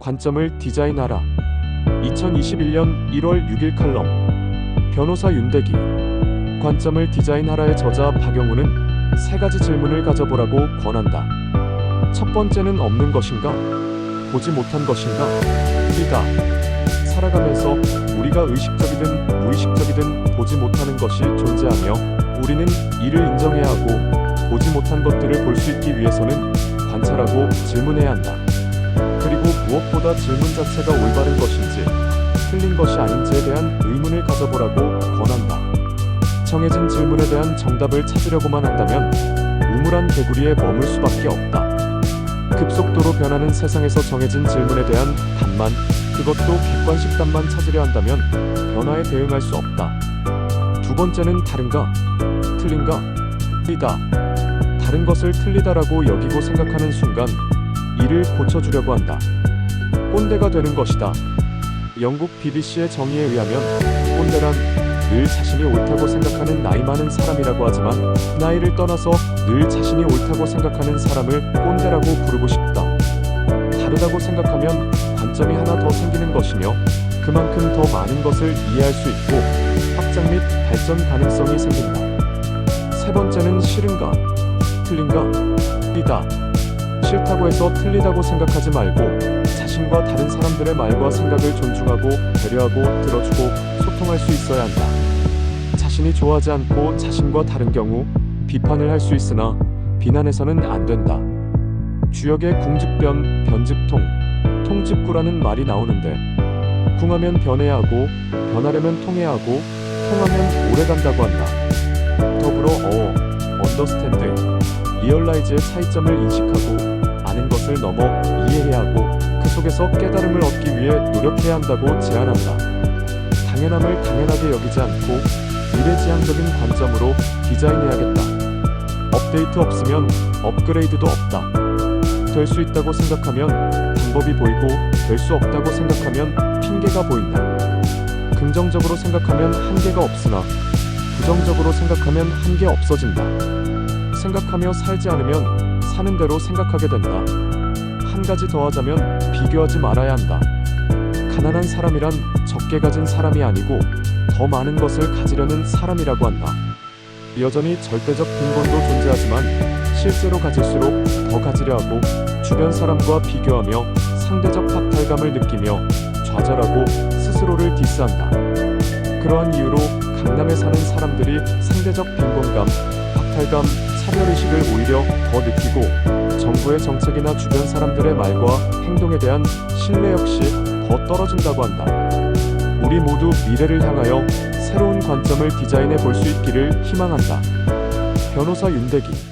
관점을 디자인하라. 2021년 1월 6일 칼럼. 변호사 윤대기. 관점을 디자인하라의 저자 박영우는 세 가지 질문을 가져보라고 권한다. 첫 번째는 없는 것인가? 보지 못한 것인가? 이다. 살아가면서 우리가 의식적이든 무의식적이든 보지 못하는 것이 존재하며 우리는 이를 인정해야 하고 보지 못한 것들을 볼 수 있기 위해서는 관찰하고 질문해야 한다. 그리고 무엇보다 질문 자체가 올바른 것인지 틀린 것이 아닌지에 대한 의문을 가져보라고 권한다. 정해진 질문에 대한 정답을 찾으려고만 한다면 우물한 개구리에 머물 수밖에 없다. 급속도로 변하는 세상에서 정해진 질문에 대한 답만, 그것도 객관식 답만 찾으려 한다면 변화에 대응할 수 없다. 두 번째는 다른가? 틀린가? 틀리다. 다른 것을 틀리다라고 여기고 생각하는 순간 이를 고쳐주려고 한다. 꼰대가 되는 것이다. 영국 BBC의 정의에 의하면 꼰대란 늘 자신이 옳다고 생각하는 나이 많은 사람이라고 하지만 나이를 떠나서 늘 자신이 옳다고 생각하는 사람을 꼰대라고 부르고 싶다. 다르다고 생각하면 관점이 하나 더 생기는 것이며 그만큼 더 많은 것을 이해할 수 있고 확장 및 발전 가능성이 생긴다. 세 번째는 싫은가? 틀린가? 틀리다. 싫다고 해서 틀리다고 생각하지 말고 자신과 다른 사람들의 말과 생각을 존중하고 배려하고 들어주고 소통할 수 있어야 한다. 자신이 좋아하지 않고 자신과 다른 경우 비판을 할 수 있으나 비난해서는 안 된다. 주역의 궁즉변, 변즉통, 통즉구라는 말이 나오는데 궁하면 변해야 하고 변하려면 통해야 하고 통하면 오래 간다고 한다. 더불어 어, 언더스탠드, 리얼라이즈의 차이점을 인식하고 아는 것을 넘어 이해해야 하고 그 속에서 깨달음을 얻기 위해 노력해야 한다고 제안한다. 당연함을 당연하게 여기지 않고 미래지향적인 관점으로 디자인해야겠다. 업데이트 없으면 업그레이드도 없다. 될 수 있다고 생각하면 방법이 보이고 될 수 없다고 생각하면 핑계가 보인다. 긍정적으로 생각하면 한계가 없으나 부정적으로 생각하면 한계 없어진다. 생각하며 살지 않으면 사는 대로 생각하게 된다. 한 가지 더 하자면 비교하지 말아야 한다. 가난한 사람이란 적게 가진 사람이 아니고 더 많은 것을 가지려는 사람이라고 한다. 여전히 절대적 빈곤도 존재하지만 실제로 가질수록 더 가지려 하고 주변 사람과 비교하며 상대적 박탈감을 느끼며 좌절하고 스스로를 디스한다. 그러한 이유로 강남에 사는 사람들이 상대적 빈곤감, 박탈감, 차별의식을 오히려 더 느끼고 정부의 정책이나 주변 사람들의 말과 행동에 대한 신뢰 역시 더 떨어진다고 한다. 우리 모두 미래를 향하여 새로운 관점을 디자인해 볼 수 있기를 희망한다. 변호사 윤대기